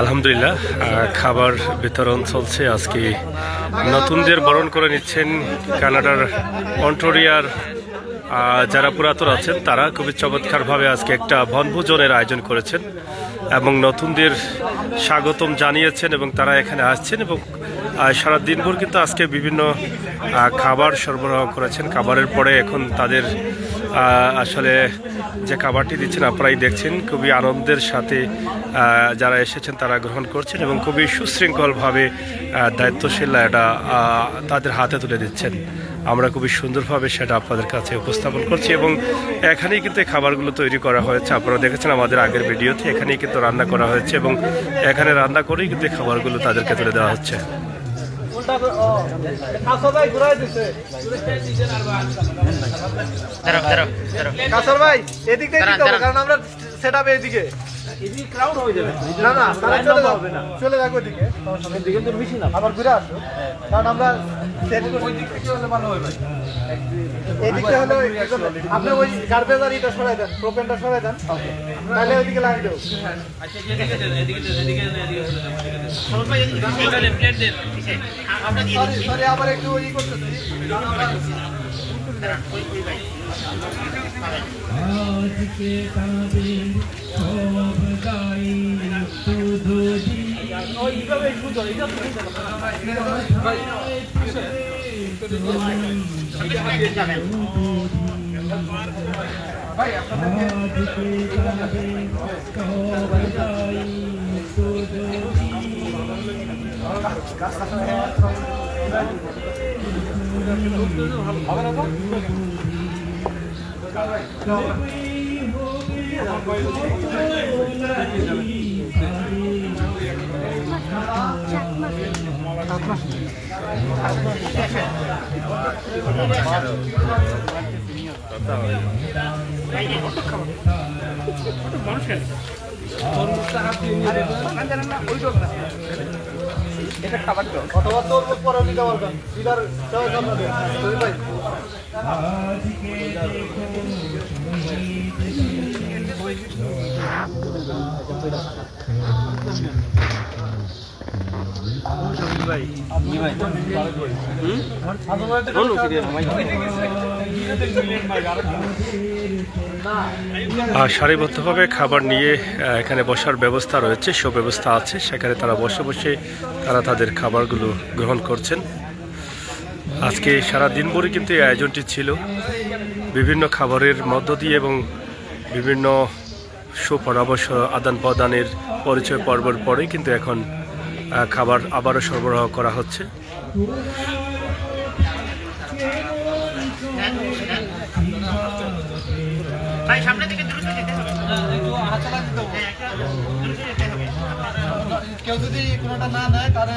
আলহামদুলিল্লাহ খাবার বিতরণ চলছে। আজকে নতুনদের বরণ করে নিচ্ছেন কানাডার অন্টোরিয়ার যারা পুরাতন আছেন, তারা খুবই চমৎকারভাবে আজকে একটা বনভোজনের আয়োজন করেছেন এবং নতুনদের স্বাগতম জানিয়েছেন এবং তারা এখানে আসছেন এবং সারা দিনভর কিন্তু আজকে বিভিন্ন খাবার সরবরাহ করেছেন। খাবারের পরে এখন তাদের আসলে যে খাবারটি দিচ্ছেন, আপনারাই দেখছেন, খুবই আনন্দের সাথে যারা এসেছেন তারা গ্রহণ করছেন এবং খুবই সুশৃঙ্খলভাবে দায়িত্বশীল এটা তাদের হাতে তুলে দিচ্ছেন। আমরা খুবই সুন্দরভাবে সেটা আপনাদের কাছে উপস্থাপন করছি এবং এখানেই কিন্তু এই খাবারগুলো তৈরি করা হয়েছে। আপনারা দেখেছেন আমাদের আগের ভিডিওতে এখানেই কিন্তু রান্না করা হয়েছে এবং এখানে রান্না করেই কিন্তু এই খাবারগুলো তাদেরকে তুলে দেওয়া হচ্ছে। কাসর ভাই এদিক দিয়ে হবে কারণ আমরা সেট আপ এদিকে না না তাহলে চলে না চলে যাব ওদিকে এদিকে তো না। আবার ঘুরে আসো। কারণ আমরা set ওই দিক থেকে হলে ভালো হবে এদিকে হলে আপনি ওই গার্বেজ আর ইটা সরাই দেন প্রোপেনটা সরাই দেন। তাহলে ওইদিকে লাইন দেও সরি সরি আবার একটু ওই করতেছি আজকে তাদের সব গাই তাদের সব গাই অথবা তোর পরে নিতে পারবেন দিদার সেবা যত্ন দেন ভাই সারিবদ্ধভাবে খাবার নিয়ে এখানে বসার ব্যবস্থা রয়েছে, সুব্যবস্থা আছে। সেখানে তারা বসে বসে তারা তাদের খাবারগুলো গ্রহণ করছেন। আজকে সারা দিনভরই কিন্তু এই আয়োজনটি ছিল। বিভিন্ন খাবারের মধ্য দিয়ে এবং বিভিন্ন সুপরামর্শ আদান প্রদানের পরিচয় পর্বের পরেই কিন্তু এখন খাবার আবারও সরবরাহ করা হচ্ছে। কেউ যদি কোনোটা না নেয়, তাহলে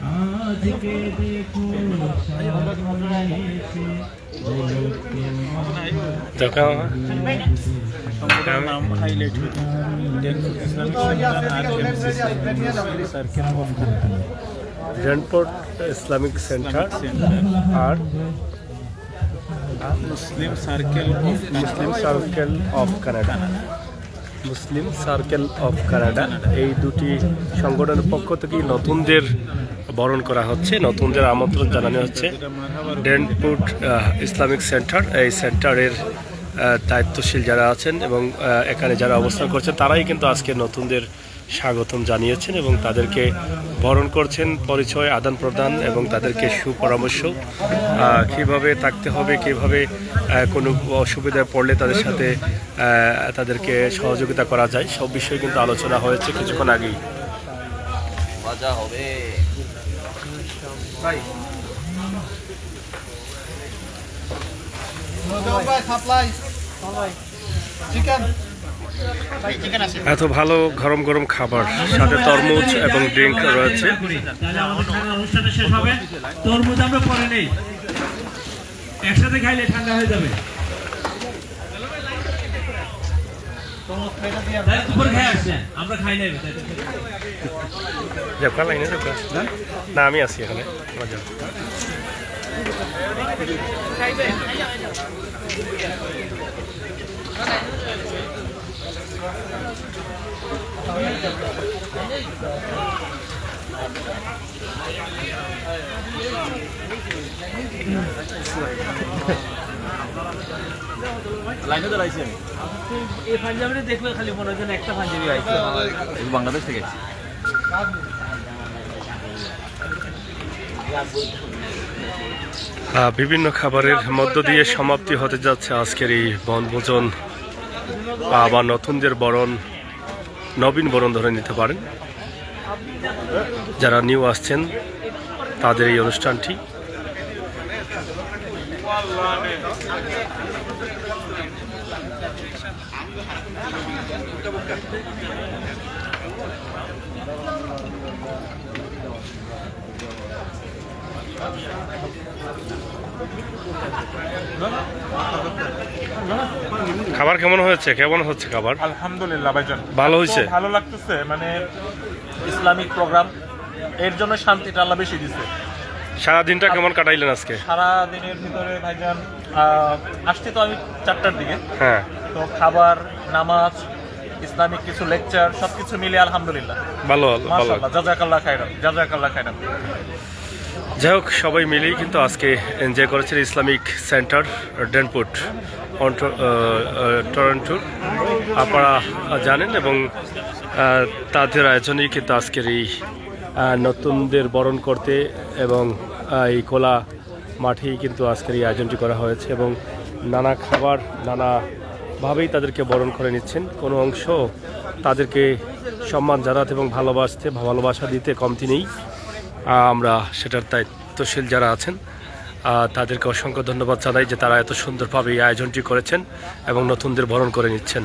আজকে দেখো সামনে এসে বলো দেখা রেনপোর্ট Islamic centre R Muslim circle Muslim circle of Canada Muslim circle of Canada. এই দুটি সংগঠনের পক্ষ থেকেই নতুনদের বরণ করা হচ্ছে, নতুনদের আমন্ত্রণ জানানো হচ্ছে। ডেনপুট ইসলামিক সেন্টার, এই সেন্টারের দায়িত্বশীল যারা আছেন এবং এখানে যারা অবস্থান করছেন, তারাই কিন্তু আজকে নতুনদের স্বাগতম জানিয়েছেন এবং তাদেরকে বরণ করছেন পরিচয় আদান প্রদান এবং তাদেরকে সুপরামর্শ। কীভাবে থাকতে হবে কীভাবে কোনো অসুবিধায় পড়লে তাদের সাথে তাদেরকে সহযোগিতা করা যায় সব বিষয়ে কিন্তু আলোচনা হয়েছে কিছুক্ষণ আগেই। ভাই সাপ্লাই চিকেন। এত ভালো গরম গরম খাবার সাথে তরমুজ এবং ড্রিঙ্ক রয়েছে। অনুষ্ঠানটা শেষ হবে। তরমুজ আমরা পরে নেই। একসাথে খাইলে ঠান্ডা হয়ে যাবে। তাই দুপুর খেয়ে আসছেন আমরা খাই নাই তাই তো। যাবকা লাইনে যাবকা আমি আছি এখানে তোমরা যাও। এই পাঞ্জাবিটা দেখলে খালি মনে হয় একটা পাঞ্জাবি আইছে। বাংলাদেশ থেকে। বিভিন্ন খাবারের মধ্য দিয়ে সমাপ্তি হতে যাচ্ছে আজকের এই বনভোজন। আবার নতুনদের বরণ নবীন বরণ ধরে নিতে পারেন। যারা নিউ আসছেন তাদের এই অনুষ্ঠানটি। খাবার কেমন হয়েছে? কেমন হচ্ছে খাবার? আলহামদুলিল্লাহ ভাইজান। ভালো হয়েছে? ভালো লাগতেছে মানে ইসলামিক প্রোগ্রাম এর জন্য শান্তিটা আল্লাহ বেশি দিছে। সারা দিনটা কেমন কাটাইলেন আজকে? সারা দিনের ভিতরে ভাইজান আসছি তো আমি চারটার দিকে। হ্যাঁ। তো খাবার নামাজ ইসলামিক কিছু লেকচার সবকিছু মিলে আলহামদুলিল্লাহ। ভালো ভালো মাশাআল্লাহ জাজাকাল্লাহ খাইরান জাজাকাল্লাহ খাইরান যাই হোক সবাই মিলেই কিন্তু আজকে এনজয় করেছেন ইসলামিক সেন্টার ডেনপুট। টরন্টোর আপনারা জানেন এবং তাদের আয়োজনেই কিন্তু আজকের এই নতুনদের বরণ করতে এবং এই খোলা মাঠেই কিন্তু আজকের এই আয়োজনটি করা হয়েছে এবং নানা খাবার নানাভাবেই তাদেরকে বরণ করে নিচ্ছেন। কোনো অংশ তাদেরকে সম্মান জানাতে এবং ভালোবাসতে, ভালোবাসা দিতে কমতি নেই। আমরা সেটার দায়িত্বশীল যারা আছেন তাদেরকে অসংখ্য ধন্যবাদ জানাই যে তারা এত সুন্দরভাবে এই আয়োজনটি করেছেন এবং নতুনদের বরণ করে নিচ্ছেন।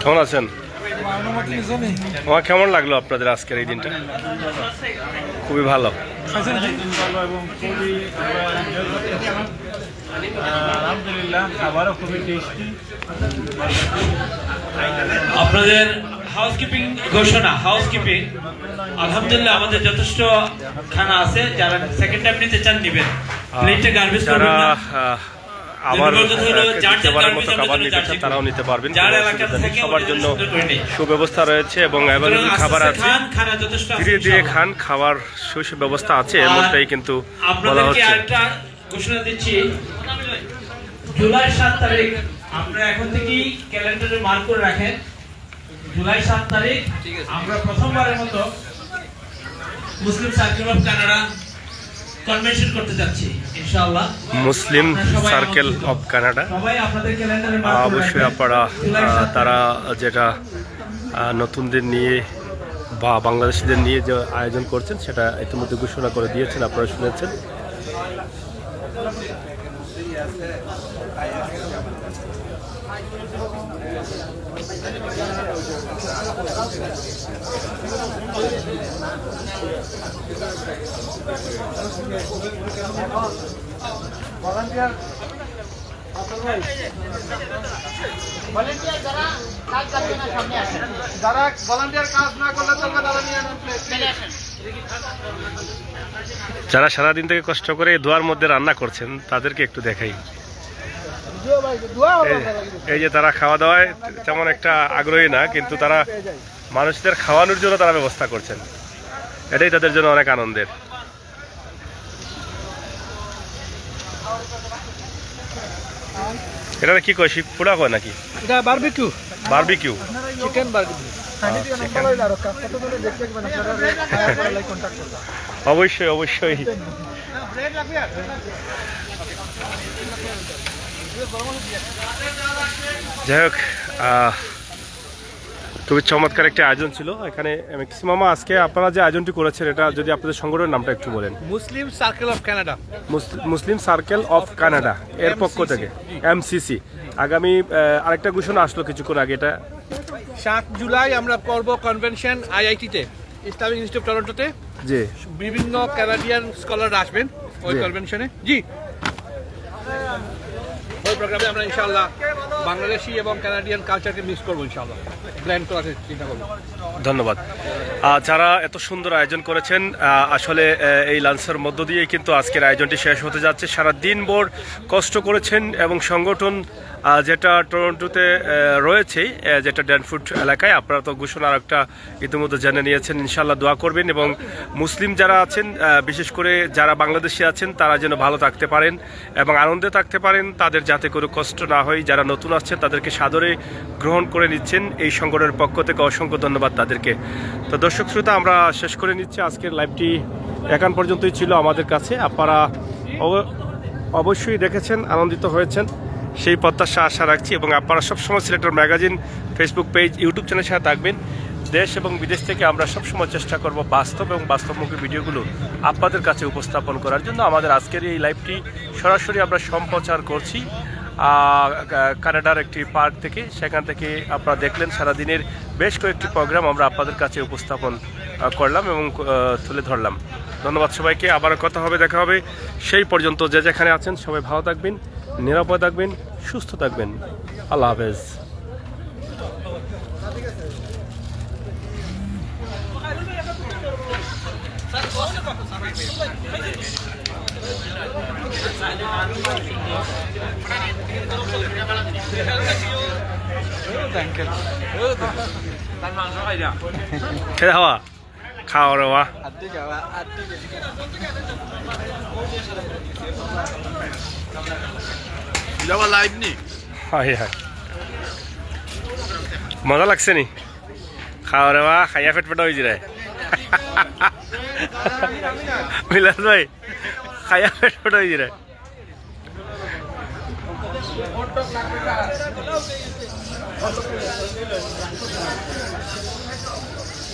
কেমন আছেন? আমার কেমন লাগল আপনাদের আজকের এই দিনটা? খুবই ভালো। আপনাদের হাউসকিপিং ঘোষণা হাউসকিপিং আলহামদুলিল্লাহ আমাদের যথেষ্ট খানা আছে। যারা সেকেন্ড টাইম নিতে চান নিবেন। প্লেটটা গার্বেজ করবেন না। আবার মতো খাবার নিতে চান তারাও নিতে পারবেন। সবার জন্য। সুব্যবস্থা রয়েছে এবং অ্যাভেলেবল খাবার আছে। খান, ধীরে ধীরে খাবার শৈশব আছে এমনটাই কিন্তু বলা হচ্ছে। ঘোষণা দিচ্ছি। জুলাই সাত তারিখ আমরা এখন থেকেই ক্যালেন্ডারে মার্ক করে রাখেন। জুলাই সাত তারিখ আমরা প্রথমবারের মতো Muslim circle of Canada convention করতে যাচ্ছি ইনশাআল্লাহ। Muslim circle of Canada. সবাই আপনাদের ক্যালেন্ডারে অবশ্যই আপনারা তারা যেটা নতুনদের নিয়ে বা বাংলাদেশিদের নিয়ে যে আয়োজন করছেন সেটা ইতিমধ্যে ঘোষণা করে দিয়েছেন আপনারা শুনেছেন। ভলান্টিয়ার ভলেন্টিয়ার যারা কাজ না সামনে আসেন। যারা ভলান্টিয়ার কাজ না করলে চলবে তারা নিয়ে আসেন যারা সারাদিন থেকে কষ্ট করে দোয়ার মধ্যে রান্না করছেন তাদেরকে একটু দেখাই। এই- যে তারা খাওয়া দাওয়ায় তেমন একটা আগ্রহী না কিন্তু তারা মানুষদের খাওয়ানোর জন্য তারা ব্যবস্থা করছেন। এটাই তাদের জন্য অনেক আনন্দের। এটা কি কয় শিব পোড়া কয় নাকি? এটা বারবিকিউ বারবিকিউ চিকেন বারবিকিউ অবশ্যই অবশ্যই। যাই হোক খুবই চমৎকার একটা আয়োজন ছিল। এখানে ম্যাক্সিমাম আজকে আপনারা যে আয়োজনটি করেছেন এটা যদি আপনাদের সংগঠনের নামটা একটু বলেন। Muslim circle of Canada. মুস- Muslim circle of Canada এর পক্ষ থেকে এমসিসি আগামী আরেকটা ঘোষণা আসলো কিছুক্ষণ আগে এটা সাত জুলাই আমরা করব কনভেনশন আইআইটিতে ইসলামিক ইনস্টিটিউট টরন্টোতে। যে বিভিন্ন কানাডিয়ান স্কলার আসবেন ওই কনভেনশনে জি। ওই প্রোগ্রামে আমরা ইনশাআল্লাহ বাংলাদেশি এবং কানাডিয়ান কালচারকে মিক্স করব ইনশাআল্লাহ। প্ল্যান করার চিন্তা করব। ধন্যবাদ। যারা এত সুন্দর আয়োজন করেছেন আসলে এই লাঞ্চের মধ্য দিয়েই কিন্তু আজকের আয়োজনটি শেষ হতে যাচ্ছে। সারা দিন ভোর কষ্ট করেছেন এবং সংগঠন যেটা টরন্টোতে রয়েছে যেটা ড্যানফুট এলাকায়। আপনারা তো ঘোষণা একটা ইতিমধ্যে জেনে নিয়েছেন ইনশাল্লাহ দোয়া করবেন এবং মুসলিম যারা আছেন বিশেষ করে যারা বাংলাদেশি আছেন, তারা যেন ভালো থাকতে পারেন এবং আনন্দে থাকতে পারেন। তাদের যাতে কোনো কষ্ট না হয়, যারা নতুন আসছেন তাদেরকে সাদরে গ্রহণ করে নিচ্ছেন। এই সংগঠনের পক্ষ থেকে অসংখ্য ধন্যবাদ তাদেরকে। তো দর্শক শ্রোতা, আমরা শেষ করে নিচ্ছি। আজকের লাইভটি এখান পর্যন্তই ছিল আমাদের কাছে। আপনারা অব- অবশ্যই দেখেছেন, আনন্দিত হয়েছেন। সেই প্রত্যাশা আশা রাখছি এবং আপনারা সবসময় selector magazine Facebook page YouTube চ্যানেলের সাথে থাকবেন। দেশ এবং বিদেশ থেকে আমরা সবসময় চেষ্টা করব বাস্তব এবং বাস্তবমুখী ভিডিওগুলো আপনাদের কাছে উপস্থাপন করার জন্য। আমাদের আজকের এই লাইভটি সরাসরি আমরা সম্প্রচার করছি কানাডার একটি পার্ক থেকে। সেখান থেকে আপনারা দেখলেন সারাদিনের বেশ কয়েকটি প্রোগ্রাম আমরা আপনাদের কাছে উপস্থাপন করলাম এবং তুলে ধরলাম। ধন্যবাদ সবাইকে। আবার কথা হবে, দেখা হবে। সেই পর্যন্ত যে যেখানে আছেন সবাই ভালো থাকবেন। নিরাপদ থাকবেন সুস্থ থাকবেন। আল্লাহ হাফেজ। খেয়ে হাওয়া ওয়া হাই হাই মজা লাগছে নি? খাওয়া রে ওয়া খাইয়া পেট পেটা হয়েছে রে বিলাস ভাই খাইয়া পেট পেটা হয়েছে রে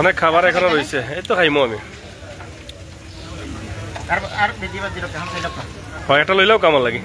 অনেক খাবার এখনও রয়েছে। এই তো খাইমো আমি। খাইলাম কয়েকটা লইলেও কেমন লাগে।